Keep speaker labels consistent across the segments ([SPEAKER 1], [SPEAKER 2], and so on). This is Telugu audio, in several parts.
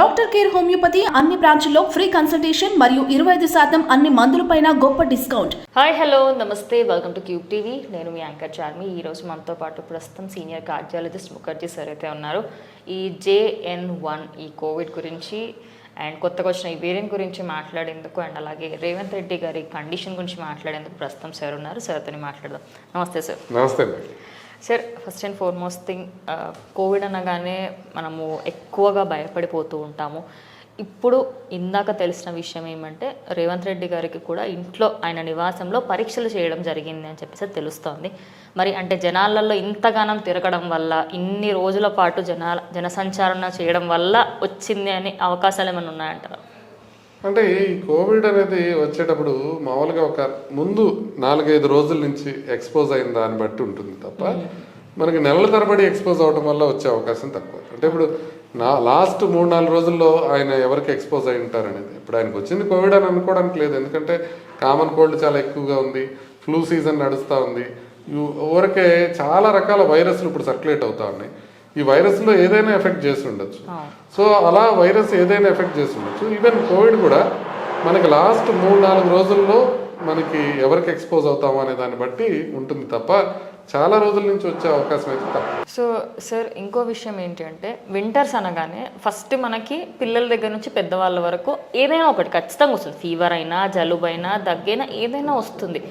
[SPEAKER 1] డాక్టర్ కేర్ హోమియోపతి అన్ని బ్రాంచ్ల్లో ఫ్రీ కన్సల్టేషన్ మరియు ఇరవై ఐదు శాతం అన్ని మందులపైన గొప్ప డిస్కౌంట్.
[SPEAKER 2] హాయ్ హలో నమస్తే వెల్కమ్ టు క్యూబ్ టీవీ. నేను మీ యాంకర్ చార్మి. ఈరోజు మనతో పాటు ప్రస్తుతం సీనియర్ కార్డియాలజిస్ట్ ముఖర్జీ సార్ అయితే ఉన్నారు. ఈ జేఎన్ వన్ ఈ కోవిడ్ గురించి అండ్ కొత్తగా వచ్చిన ఈ వేరియంట్ గురించి మాట్లాడేందుకు అండ్ అలాగే రేవంత్ రెడ్డి గారి కండిషన్ గురించి మాట్లాడేందుకు ప్రస్తుతం సార్ ఉన్నారు. సార్తో మాట్లాడదాం. నమస్తే సార్.
[SPEAKER 3] నమస్తే
[SPEAKER 2] sir first and foremost thing Covid అనగానే మనము ఎక్కువగా భయపడిపోతూ ఉంటాము. ఇప్పుడు ఇందాక తెలిసిన విషయం ఏమంటే రేవంత్ రెడ్డి గారికి కూడా ఇంట్లో ఆయన నివాసంలో పరీక్షలు చేయడం జరిగింది అని చెప్పేసి తెలుస్తోంది. మరి అంటే జనాలలో ఇంతగానం తిరగడం వల్ల ఇన్ని రోజుల పాటు జనాల జనసంచారణ చేయడం వల్ల వచ్చింది అనే అవకాశాలు ఏమైనా ఉన్నాయంటారా?
[SPEAKER 3] అంటే ఈ కోవిడ్ అనేది వచ్చేటప్పుడు మామూలుగా ఒక ముందు నాలుగైదు రోజుల నుంచి ఎక్స్పోజ్ అయిన దాన్ని బట్టి ఉంటుంది తప్ప మనకి నెలల తరబడి ఎక్స్పోజ్ అవడం వల్ల వచ్చే అవకాశం తక్కువ. అంటే ఇప్పుడు నా లాస్ట్ మూడు నాలుగు రోజుల్లో ఆయన ఎవరికి ఎక్స్పోజ్ అయి ఉంటారు అనేది. ఇప్పుడు ఆయనకు వచ్చింది కోవిడ్ అని అనుకోవడానికి లేదు. ఎందుకంటే కామన్ కోల్డ్ చాలా ఎక్కువగా ఉంది. ఫ్లూ సీజన్ నడుస్తూ ఉంది. ఊరికే చాలా రకాల వైరస్లు ఇప్పుడు సర్క్యులేట్ అవుతా ఉన్నాయి. ఈ వైరస్లో ఏదైనా ఎఫెక్ట్ చేసి ఉండొచ్చు. సో అలా వైరస్ ఏదైనా ఎఫెక్ట్ చేసి ఉండొచ్చు. ఈవెన్ కోవిడ్ కూడా మనకి లాస్ట్ మూడు నాలుగు రోజుల్లో మనకి ఎవరికి ఎక్స్పోజ్ అవుతామో అనే దాన్ని బట్టి ఉంటుంది తప్ప చాలా రోజుల నుంచి వచ్చే అవకాశం అయితే తక్కువ.
[SPEAKER 2] సో సార్ ఇంకో విషయం ఏంటి అంటే వింటర్స్ అనగానే ఫస్ట్ మనకి పిల్లల దగ్గర నుంచి పెద్దవాళ్ళ వరకు ఏదైనా ఒకటి ఖచ్చితంగా వస్తుంది. ఫీవర్ అయినా జలుబు అయినా దగ్గైనా ఏదైనా వస్తుంది.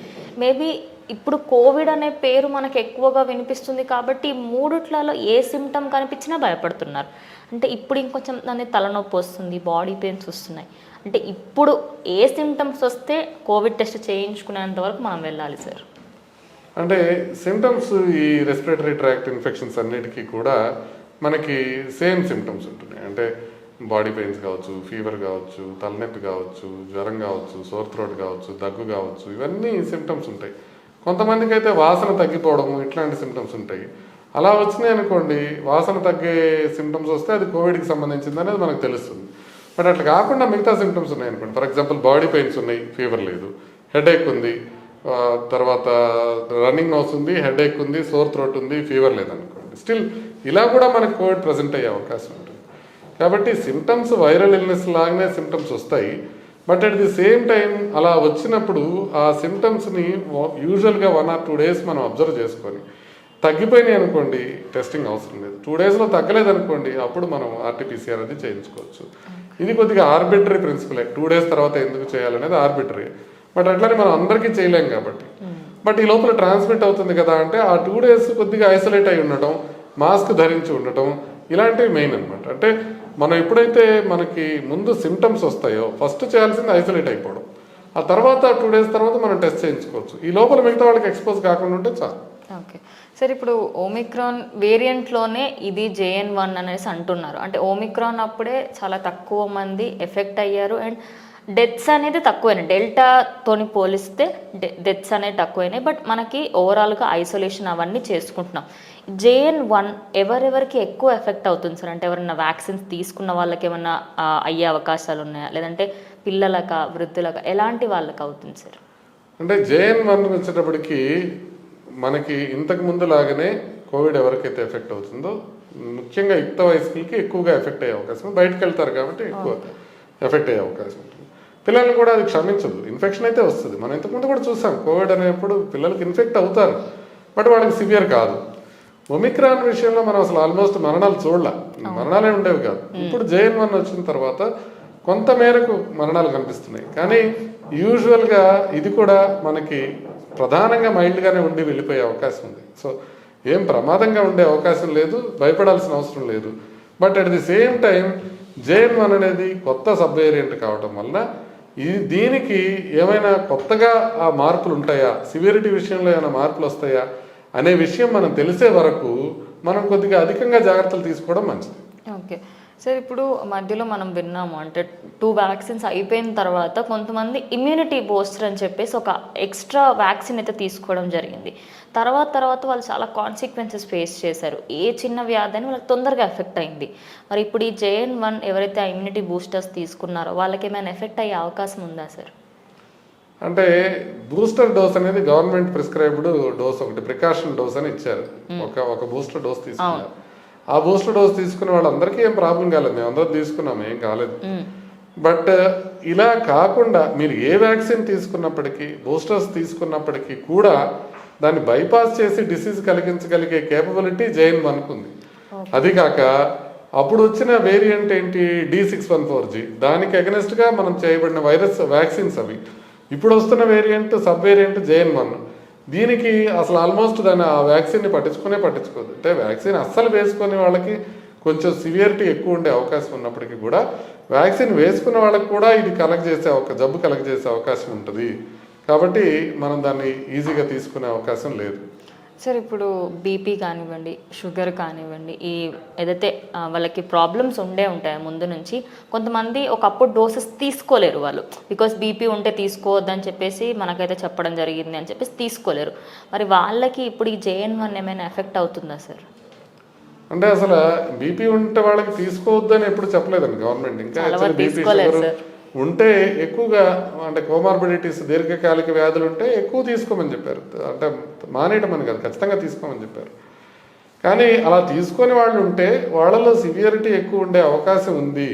[SPEAKER 2] మేబీ ఇప్పుడు కోవిడ్ అనే పేరు మనకు ఎక్కువగా వినిపిస్తుంది కాబట్టి మూడుట్లలో మూడిట్లలో ఏ సిమ్టమ్ కనిపించినా భయపడుతున్నారు. అంటే ఇప్పుడు ఇంకొంచెం దాన్ని తలనొప్పి వస్తుంది బాడీ పెయిన్స్ వస్తున్నాయి. అంటే ఇప్పుడు ఏ సిమ్టమ్స్ వస్తే కోవిడ్ టెస్ట్ చేయించుకునేంత వరకు మనం వెళ్ళాలి సార్
[SPEAKER 3] అంటే సిమ్టమ్స్ ఈ రెస్పిరేటరీ ట్రాక్ట్ ఇన్ఫెక్షన్స్ అన్నిటికీ కూడా మనకి సేమ్ సిమ్టమ్స్ ఉంటున్నాయి. అంటే బాడీ పెయిన్స్ కావచ్చు ఫీవర్ కావచ్చు తలనొప్పి కావచ్చు జ్వరం కావచ్చు సోర్ థ్రోట్ కావచ్చు దగ్గు కావచ్చు ఇవన్నీ సిమ్టమ్స్ ఉంటాయి. కొంతమందికి అయితే వాసన తగ్గిపోవడము ఇట్లాంటి సిమ్టమ్స్ ఉంటాయి. అలా వచ్చినాయి అనుకోండి వాసన తగ్గే సిమ్టమ్స్ వస్తే అది కోవిడ్కి సంబంధించింది అనేది మనకు తెలుస్తుంది. బట్ అట్లా కాకుండా మిగతా సిమ్టమ్స్ ఉన్నాయి అనుకోండి. ఫర్ ఎగ్జాంపుల్ బాడీ పెయిన్స్ ఉన్నాయి ఫీవర్ లేదు హెడేక్ ఉంది తర్వాత రన్నింగ్ నోస్ ఉంది హెడేక్ ఉంది సోర్ థ్రోట్ ఉంది ఫీవర్ లేదనుకోండి స్టిల్ ఇలా కూడా మనకు కోవిడ్ ప్రజెంట్ అయ్యే అవకాశం ఉంటుంది. కాబట్టి సిమ్టమ్స్ వైరల్ ఇల్నెస్ లాగానే సిమ్టమ్స్ వస్తాయి. But at the same time అలా వచ్చినప్పుడు ఆ సిమ్టమ్స్ని యూజువల్గా వన్ ఆర్ టూ డేస్ మనం అబ్జర్వ్ చేసుకొని తగ్గిపోయినాయి అనుకోండి టెస్టింగ్ అవసరం లేదు. టూ డేస్లో తగ్గలేదు అనుకోండి అప్పుడు మనం ఆర్టీపీసీఆర్ అది చేయించుకోవచ్చు. ఇది కొద్దిగా ఆర్బిటరీ ప్రిన్సిపలే టూ డేస్ తర్వాత ఎందుకు చేయాలనేది ఆర్బిటరీ బట్ అట్లనే మనం అందరికీ చేయలేం కాబట్టి. బట్ ఈ లోపల ట్రాన్స్మిట్ అవుతుంది కదా అంటే ఆ టూ డేస్ కొద్దిగా ఐసోలేట్ అయి ఉండటం మాస్క్ ధరించి ఉండటం ఇలాంటివి మెయిన్ అనమాట అంటే మనం ఎప్పుడైతే మనకి ముందు సిమ్టమ్స్ వస్తాయో ఫస్ట్ చేయాల్సింది ఐసోలేట్ అయిపోవడం. ఆ తర్వాత టూ డేస్ తర్వాత మనం టెస్ట్ చేయించుకోవచ్చు. ఈ లోపల మిగతా వాళ్ళకి ఎక్స్పోజ్ కాకుండా ఉంటే చాలు.
[SPEAKER 2] ఓకే. సార్ ఇప్పుడు ఓమిక్రాన్ వేరియంట్లోనే ఇది జేఎన్ వన్ అనేసి అంటున్నారు. అంటే ఓమిక్రాన్ అప్పుడే చాలా తక్కువ మంది ఎఫెక్ట్ అయ్యారు. అండ్ డెత్స్ అనేది తక్కువైనాయి. డెల్టాతోని పోలిస్తే డెత్స్ అనేవి తక్కువైనాయి. బట్ మనకి ఓవరాల్గా ఐసోలేషన్ అవన్నీ చేసుకుంటున్నాం. జేఎన్ వన్ ఎవరెవరికి ఎక్కువ ఎఫెక్ట్ అవుతుంది సార్? అంటే ఎవరైనా వ్యాక్సిన్స్ తీసుకున్న వాళ్ళకి ఏమన్నా ఆ, అయ్యే అవకాశాలు ఉన్నాయా? లేదంటే పిల్లలక వృద్ధులక? ఎలాంటి వాళ్ళకి అవుతుంది సార్?
[SPEAKER 3] అంటే జేఎన్ వన్ వచ్చేటప్పటికి మనకి ఇంతకు ముందు లాగానే కోవిడ్ ఎవరికైతే ఎఫెక్ట్ అవుతుందో ముఖ్యంగా యుక్త వయస్కులకి ఎక్కువగా ఎఫెక్ట్ అయ్యే అవకాశం. బయటకు వెళ్తారు కాబట్టి ఎక్కువ ఎఫెక్ట్ అయ్యే అవకాశం ఉంటుంది. పిల్లల్ని కూడా అది క్షమించదు. ఇన్ఫెక్షన్ అయితే వస్తుంది. మనం ఇంతకుముందు కూడా చూసాం కోవిడ్ అనేప్పుడు పిల్లలకి ఇన్ఫెక్ట్ అవుతారు. బట్ వాళ్ళకి సివియర్ కాదు. ఒమిక్రాన్ విషయంలో మనం అసలు ఆల్మోస్ట్ మరణాలు చూడలే. మరణాలే ఉండేవి కాదు. ఇప్పుడు జేఎన్ వన్ వచ్చిన తర్వాత కొంత మేరకు మరణాలు కనిపిస్తున్నాయి. కానీ యూజువల్గా ఇది కూడా మనకి ప్రధానంగా మైల్డ్గానే ఉండి వెళ్ళిపోయే అవకాశం ఉంది. సో ఏం ప్రమాదంగా ఉండే అవకాశం లేదు. భయపడాల్సిన అవసరం లేదు. But at the same time JN one అనేది కొత్త సబ్ వేరియంట్ కావటం వలన ఈ దీనికి ఏమైనా కొత్తగా ఆ మార్పులు ఉంటాయా? సివియరిటీ విషయంలో ఏమైనా మార్పులు వస్తాయా? అనే విషయం మనం తెలిసే వరకు మనం కొద్దిగా అధికంగా జాగ్రత్తలు తీసుకోవడం మంచిది.
[SPEAKER 2] ఓకే. సార్ ఇప్పుడు మధ్యలో మనం విన్నాము అంటే టూ వ్యాక్సిన్స్ అయిపోయిన తర్వాత కొంతమంది ఇమ్యూనిటీ బూస్టర్ అని చెప్పేసి ఒక ఎక్స్ట్రా వ్యాక్సిన్ అయితే తీసుకోవడం జరిగింది. తర్వాత తర్వాత వాళ్ళు చాలా కాన్సిక్వెన్సెస్ ఫేస్ చేశారు. ఏ చిన్న వ్యాధి అని వాళ్ళకి తొందరగా ఎఫెక్ట్ అయింది. మరి ఇప్పుడు ఈ జేఎన్ వన్ ఎవరైతే ఆ ఇమ్యూనిటీ బూస్టర్స్ తీసుకున్నారో వాళ్ళకి ఏమైనా ఎఫెక్ట్ అయ్యే అవకాశం ఉందా సార్
[SPEAKER 3] అంటే బూస్టర్ డోస్ అనేది గవర్నమెంట్ ప్రిస్క్రైబ్డ్ డోస్ ఒకటి ప్రికాషన్ డోస్ అని ఇచ్చారు. ఒక ఒక బూస్టర్ డోస్ తీసుకున్నారు. ఆ బూస్టర్ డోస్ తీసుకునే వాళ్ళందరికీ ఏం ప్రాబ్లం కాలేదు. మేము అందరం తీసుకున్నాం ఏం కాలేదు. బట్ ఇలా కాకుండా మీరు ఏ వ్యాక్సిన్ తీసుకున్నప్పటికీ బూస్టర్స్ తీసుకున్నప్పటికీ కూడా దాన్ని బైపాస్ చేసి డిసీజ్ కలిగించగలిగే కేపబిలిటీ జైన్ ఉంది అది కాక అప్పుడు వచ్చిన వేరియంట్ ఏంటి? D six one four G దానికి against గా మనం చేయబడిన వైరస్ వ్యాక్సిన్స్ అవి. ఇప్పుడు వస్తున్న variant sub variant JN one దీనికి అసలు ఆల్మోస్ట్ దాన్ని ఆ వ్యాక్సిన్ని పట్టించుకునే పట్టించుకోదు. అంటే వ్యాక్సిన్ అస్సలు వేసుకునే వాళ్ళకి కొంచెం సివియరిటీ ఎక్కువ ఉండే అవకాశం ఉన్నప్పటికీ కూడా వ్యాక్సిన్ వేసుకున్న వాళ్ళకి కూడా ఇది కలెక్ట్ చేసే ఒక జబ్బు కలెక్ట్ చేసే అవకాశం ఉంటుంది. కాబట్టి మనం దాన్ని ఈజీగా తీసుకునే అవకాశం లేదు.
[SPEAKER 2] సార్ ఇప్పుడు బీపీ కానివ్వండి షుగర్ కానివ్వండి ఈ ఏదైతే వాళ్ళకి ప్రాబ్లమ్స్ ఉండే ఉంటాయి ముందు నుంచి కొంతమంది ఒకప్పుడు డోసెస్ తీసుకోలేరు వాళ్ళు. బికాస్ బీపీ ఉంటే తీసుకోవద్దని చెప్పేసి మనకైతే చెప్పడం జరిగింది అని చెప్పేసి తీసుకోలేరు. మరి వాళ్ళకి ఇప్పుడు ఈ జేఎన్ వన్ ఏమైనా ఎఫెక్ట్ అవుతుందా సార్?
[SPEAKER 3] అంటే అసలు బీపీ ఉంటే వాళ్ళకి తీసుకోవద్దని ఎప్పుడు చెప్పలేదండి గవర్నమెంట్ ఇంకా బీపీ
[SPEAKER 2] తీసుకోలేదు
[SPEAKER 3] షుగర్
[SPEAKER 2] సార్.
[SPEAKER 3] ఉంటే ఎక్కువగా అంటే కోమార్బిడిటీస్ దీర్ఘకాలిక వ్యాధులు ఉంటే ఎక్కువ తీసుకోమని చెప్పారు. అంటే మానేయటం అని కాదు ఖచ్చితంగా తీసుకోమని చెప్పారు. కానీ అలా తీసుకొని వాళ్ళు ఉంటే వాళ్ళలో సివియరిటీ ఎక్కువ ఉండే అవకాశం ఉంది.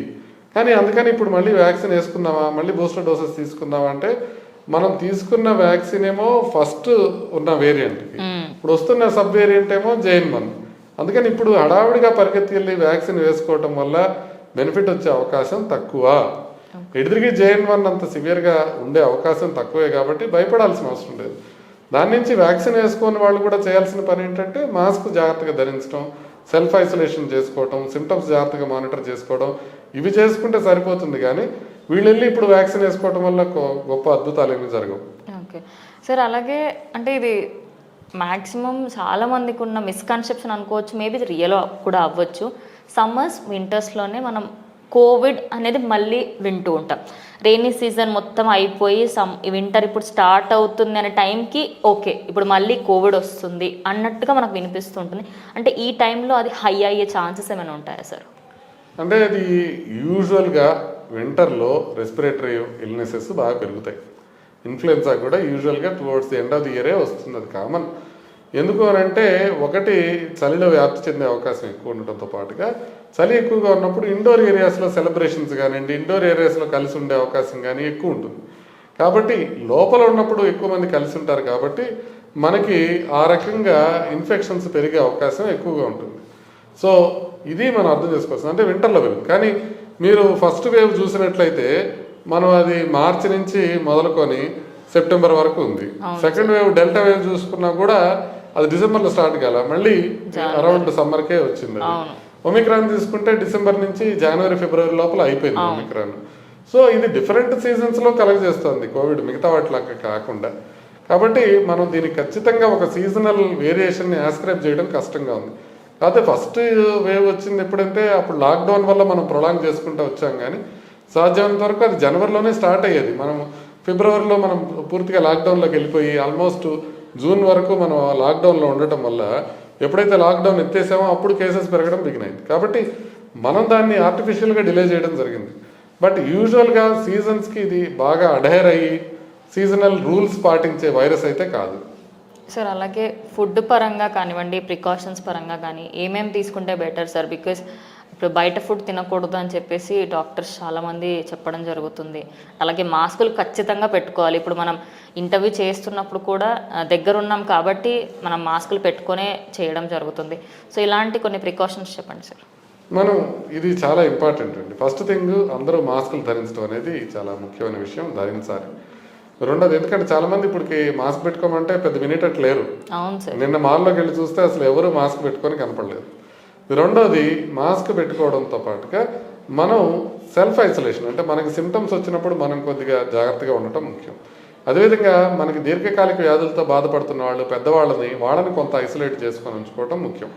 [SPEAKER 3] కానీ అందుకని ఇప్పుడు మళ్ళీ వ్యాక్సిన్ వేసుకుందామా మళ్ళీ బూస్టర్ డోసెస్ తీసుకుందామా అంటే మనం తీసుకున్న వ్యాక్సిన్ ఏమో ఫస్ట్ ఉన్న వేరియంట్కి ఇప్పుడు వస్తున్న సబ్ వేరియంట్ ఏమో జైన్ వన్. అందుకని ఇప్పుడు హడావిడిగా పరిగెత్తి వెళ్ళి వ్యాక్సిన్ వేసుకోవటం వల్ల బెనిఫిట్ వచ్చే అవకాశం తక్కువ. ఎదురుకి జేఎన్ వన్ అంత సివియర్గా ఉండే అవకాశం తక్కువే కాబట్టి భయపడాల్సిన అవసరం లేదు. దాని నుంచి వ్యాక్సిన్ వేసుకుని వాళ్ళు కూడా చేయాల్సిన పని ఏంటంటే మాస్క్ జాగ్రత్తగా ధరించడం సెల్ఫ్ ఐసోలేషన్ చేసుకోవడం సిమ్టమ్స్ జాగ్రత్తగా మానిటర్ చేసుకోవడం ఇవి చేసుకుంటే సరిపోతుంది కానీ వీళ్ళు వెళ్ళి ఇప్పుడు వ్యాక్సిన్ వేసుకోవడం వల్ల గొప్ప అద్భుతాలు ఏమి జరగవు.
[SPEAKER 2] ఓకే. సార్ అలాగే అంటే ఇది మ్యాక్సిమం చాలా మందికి ఉన్న మిస్కన్సెప్షన్ అనుకోవచ్చు మేబీ రియల్ కూడా అవ్వచ్చు. సమ్మర్స్ వింటర్స్లోనే మనం కోవిడ్ అనేది మళ్ళీ వింటూ ఉంటాం. రెయినీ సీజన్ మొత్తం అయిపోయి సమ్ వింటర్ ఇప్పుడు స్టార్ట్ అవుతుంది అనే టైంకి ఓకే ఇప్పుడు మళ్ళీ కోవిడ్ వస్తుంది అన్నట్టుగా మనకు వినిపిస్తుంటుంది అంటే ఈ టైంలో అది హై అయ్యే ఛాన్సెస్ ఏమైనా ఉంటాయా సార్?
[SPEAKER 3] అంటే అది యూజువల్గా వింటర్లో రెస్పిరేటరీ ఇల్నెసెస్ బాగా పెరుగుతాయి. ఇన్ఫ్లుయెన్సా కూడా యూజువల్గా towards the end of the ఇయరే వస్తుంది. అది కామన్ ఎందుకు అని అంటే ఒకటి చలిలో వ్యాప్తి చెందే అవకాశం ఎక్కువ ఉండటంతో పాటుగా చలి ఎక్కువగా ఉన్నప్పుడు ఇండోర్ ఏరియాస్లో సెలబ్రేషన్స్ కానివ్వండి ఇండోర్ ఏరియాస్లో కలిసి ఉండే అవకాశం కానీ ఎక్కువ ఉంటుంది. కాబట్టి లోపల ఉన్నప్పుడు ఎక్కువ మంది కలిసి ఉంటారు కాబట్టి మనకి ఆ రకంగా ఇన్ఫెక్షన్స్ పెరిగే అవకాశం ఎక్కువగా ఉంటుంది. సో ఇది మనం అర్థం చేసుకోవచ్చు అంటే వింటర్లో పెరుగు కానీ మీరు ఫస్ట్ వేవ్ చూసినట్లయితే మనం అది మార్చి నుంచి మొదలుకొని సెప్టెంబర్ వరకు ఉంది. సెకండ్ వేవ్ డెల్టా వేవ్ చూసుకున్నా కూడా అది డిసెంబర్లో స్టార్ట్ కాల. మళ్ళీ అరౌండ్ సమ్మర్కే వచ్చింది అది. ఒమిక్రాన్ తీసుకుంటే డిసెంబర్ నుంచి జనవరి ఫిబ్రవరి లోపల అయిపోయింది ఒమిక్రాన్. సో ఇది డిఫరెంట్ సీజన్స్లో కలెక్ట్ చేస్తుంది కోవిడ్ మిగతా వాటిలాగా కాకుండా. కాబట్టి మనం దీనికి ఖచ్చితంగా ఒక సీజనల్ వేరియేషన్ని ఆస్క్రైబ్ చేయడం కష్టంగా ఉంది. కాకపోతే ఫస్ట్ వేవ్ వచ్చింది ఎప్పుడంటే అప్పుడు లాక్డౌన్ వల్ల మనం ప్రొలాంగ్ చేసుకుంటూ వచ్చాం కానీ సాధ్యమైనంత వరకు అది జనవరిలోనే స్టార్ట్ అయ్యేది. మనం ఫిబ్రవరిలో మనం పూర్తిగా లాక్డౌన్లోకి వెళ్ళిపోయి ఆల్మోస్ట్ జూన్ వరకు మనం ఆ లాక్డౌన్లో ఉండటం వల్ల ఎప్పుడైతే లాక్డౌన్ ఎత్తేసామో అప్పుడు కేసెస్ పెరగడం బిగినైంది. కాబట్టి మనం దాన్ని ఆర్టిఫిషియల్గా డిలే చేయడం జరిగింది. బట్ యూజువల్గా సీజన్స్కి ఇది బాగా అడైర్ అయ్యి సీజనల్ రూల్స్ పాటించే వైరస్ అయితే కాదు.
[SPEAKER 2] సార్ అలాగే ఫుడ్ పరంగా కానివ్వండి ప్రికాషన్స్ పరంగా కానీ ఏమేమి తీసుకుంటే బెటర్ సార్? బికాస్ ఇప్పుడు బయట ఫుడ్ తినకూడదు అని చెప్పేసి డాక్టర్స్ చాలామంది చెప్పడం జరుగుతుంది. అలాగే మాస్కులు ఖచ్చితంగా పెట్టుకోవాలి. ఇప్పుడు మనం ఇంటర్వ్యూ చేస్తున్నప్పుడు కూడా దగ్గర ఉన్నాం కాబట్టి మనం మాస్కులు పెట్టుకొనే చేయడం జరుగుతుంది. సో ఇలాంటి కొన్ని ప్రికాషన్స్ చెప్పండి సార్.
[SPEAKER 3] మనం ఇది చాలా ఇంపార్టెంట్ అండి. ఫస్ట్ థింగ్ అందరూ మాస్కులు ధరించడం అనేది చాలా ముఖ్యమైన విషయం ధరించాలి. రెండోది ఎందుకంటే చాలా మంది ఇప్పటికి మాస్క్ పెట్టుకోమంటే పెద్ద వినేటట్టు లేరు.
[SPEAKER 2] అవును సార్.
[SPEAKER 3] నిన్న మాల్లోకి వెళ్ళి చూస్తే అసలు ఎవరు మాస్క్ పెట్టుకొని కనపడలేదు. రెండోది మాస్క్ పెట్టుకోవడంతో పాటుగా మనం సెల్ఫ్ ఐసోలేషన్ అంటే మనకి సిమ్టమ్స్ వచ్చినప్పుడు మనం కొద్దిగా జాగ్రత్తగా ఉండటం ముఖ్యం. అదేవిధంగా మనకి దీర్ఘకాలిక వ్యాధులతో బాధపడుతున్న వాళ్ళు పెద్దవాళ్ళని వాళ్ళని కొంత ఐసోలేట్ చేసుకొని ఉంచుకోవటం ముఖ్యం.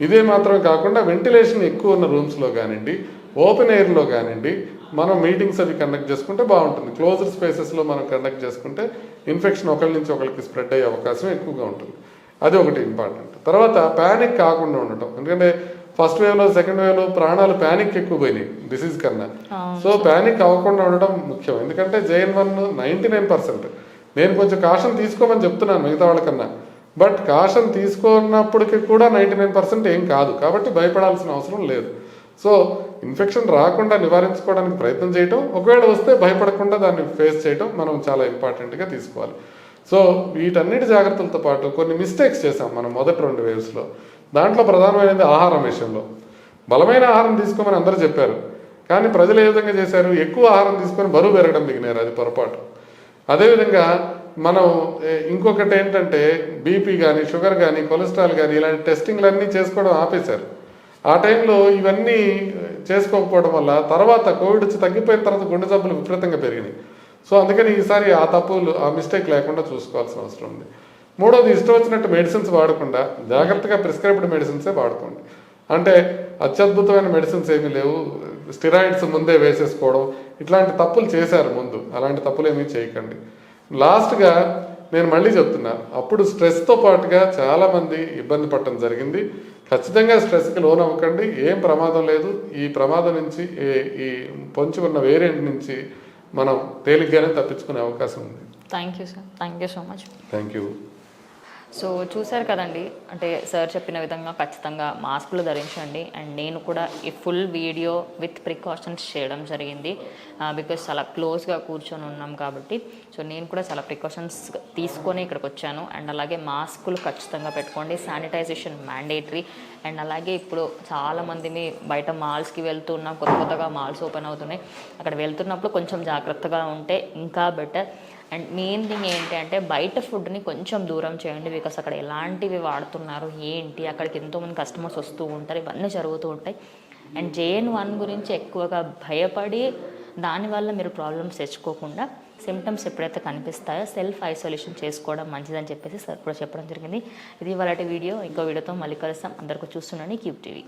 [SPEAKER 3] ఇదే మాత్రమే కాకుండా వెంటిలేషన్ ఎక్కువ ఉన్న రూమ్స్లో కానివ్వండి ఓపెన్ ఎయిర్లో కానివ్వండి మనం మీటింగ్స్ అవి కండక్ట్ చేసుకుంటే బాగుంటుంది. క్లోజ్డ్ స్పేసెస్లో మనం కండక్ట్ చేసుకుంటే ఇన్ఫెక్షన్ ఒకరి నుంచి ఒకరికి స్ప్రెడ్ అయ్యే అవకాశం ఎక్కువగా ఉంటుంది. అది ఒకటి ఇంపార్టెంట్. తర్వాత ప్యానిక్ కాకుండా ఉండటం. ఎందుకంటే ఫస్ట్ వేవ్లో సెకండ్ వేవ్లో ప్రాణాలు ప్యానిక్ ఎక్కువ పోయినాయి డిసీజ్ కన్నా. సో ప్యానిక్ అవ్వకుండా ఉండడం ముఖ్యం. ఎందుకంటే J N one ninety nine percent నేను కొంచెం కాషన్ తీసుకోమని చెప్తున్నాను మిగతా వాళ్ళకన్నా. బట్ కాషన్ తీసుకున్నప్పటికీ కూడా నైంటీ నైన్ పర్సెంట్ ఏం కాదు. కాబట్టి భయపడాల్సిన అవసరం లేదు. సో ఇన్ఫెక్షన్ రాకుండా నివారించుకోవడానికి ప్రయత్నం చేయటం. ఒకవేళ వస్తే భయపడకుండా దాన్ని ఫేస్ చేయటం మనం చాలా ఇంపార్టెంట్గా తీసుకోవాలి. సో వీటన్నిటి జాగ్రత్తలతో పాటు కొన్ని మిస్టేక్స్ చేసాం మనం మొదటి రెండు వేవ్స్లో దాంట్లో ప్రధానమైనది ఆహారం విషయంలో. బలమైన ఆహారం తీసుకోమని అందరూ చెప్పారు. కానీ ప్రజలు ఏ విధంగా చేశారు? ఎక్కువ ఆహారం తీసుకొని బరువు పెరగడం దిగినారు. అది పొరపాటు. అదేవిధంగా మనం ఇంకొకటి ఏంటంటే బీపీ కానీ షుగర్ కానీ కొలెస్ట్రాల్ కానీ ఇలాంటి టెస్టింగ్లన్నీ చేసుకోవడం ఆపేశారు. ఆ టైంలో ఇవన్నీ చేసుకోకపోవడం వల్ల తర్వాత కోవిడ్ వచ్చి తగ్గిపోయిన తర్వాత గుండె జబ్బులు విపరీతంగా పెరిగినాయి. సో అందుకని ఈసారి ఆ తప్పులు ఆ మిస్టేక్ లేకుండా చూసుకోవాల్సిన అవసరం ఉంది. మూడోది ఇష్టం వచ్చినట్టు మెడిసిన్స్ వాడకుండా జాగ్రత్తగా ప్రిస్క్రైబ్డ్ మెడిసిన్సే వాడుకోండి. అంటే అత్యద్భుతమైన మెడిసిన్స్ ఏమీ లేవు. స్టిరాయిడ్స్ ముందే వేసేసుకోవడం ఇట్లాంటి తప్పులు చేశారు ముందు. అలాంటి తప్పులు ఏమీ చేయకండి. లాస్ట్గా నేను మళ్ళీ చెప్తున్నా అప్పుడు స్ట్రెస్తో పాటుగా చాలామంది ఇబ్బంది పడటం జరిగింది. ఖచ్చితంగా స్ట్రెస్కి లోన్ అవ్వకండి ఏం ప్రమాదం లేదు. ఈ ప్రమాదం నుంచి ఈ- ఈ పొంచి ఉన్న వేరియంట్ నుంచి మనం తేలిగ్గానే తప్పించుకునే అవకాశం ఉంది.
[SPEAKER 2] Thank you sir thank you so much
[SPEAKER 3] thank you
[SPEAKER 2] so చూశారు కదండి. అంటే సార్ చెప్పిన విధంగా ఖచ్చితంగా మాస్కులు ధరించండి. అండ్ నేను కూడా ఈ ఫుల్ వీడియో విత్ ప్రికాషన్స్ చేయడం జరిగింది. బికాస్ చాలా క్లోజ్గా కూర్చొని ఉన్నాం కాబట్టి. సో నేను కూడా చాలా ప్రికాషన్స్ తీసుకొని ఇక్కడికి వచ్చాను. అండ్ అలాగే మాస్కులు ఖచ్చితంగా పెట్టుకోండి. Sanitization mandatory. అండ్ అలాగే ఇప్పుడు చాలామందిని బయట మాల్స్కి వెళ్తున్నాం కొత్త కొత్తగా మాల్స్ ఓపెన్ అవుతున్నాయి. అక్కడ వెళ్తున్నప్పుడు కొంచెం జాగ్రత్తగా ఉంటే ఇంకా బెటర్. అండ్ మెయిన్ థింగ్ ఏంటి అంటే బయట ఫుడ్ని కొంచెం దూరం చేయండి బికాస్ అక్కడ ఎలాంటివి వాడుతున్నారు ఏంటి అక్కడికి ఎంతోమంది కస్టమర్స్ వస్తూ ఉంటారు ఇవన్నీ జరుగుతూ ఉంటాయి. అండ్ జేఎన్ వన్ గురించి ఎక్కువగా భయపడి దానివల్ల మీరు ప్రాబ్లమ్స్ తెచ్చుకోకుండా సిమ్టమ్స్ ఎప్పుడైతే కనిపిస్తాయో సెల్ఫ్ ఐసోలేషన్ చేసుకోవడం మంచిదని చెప్పేసి సార్ కూడా చెప్పడం జరిగింది. ఇది వాళ్ళ వీడియో. ఇంకో వీడియోతో మళ్ళీ కలుస్తాం. అందరికీ చూస్తున్నాను. Cube TV.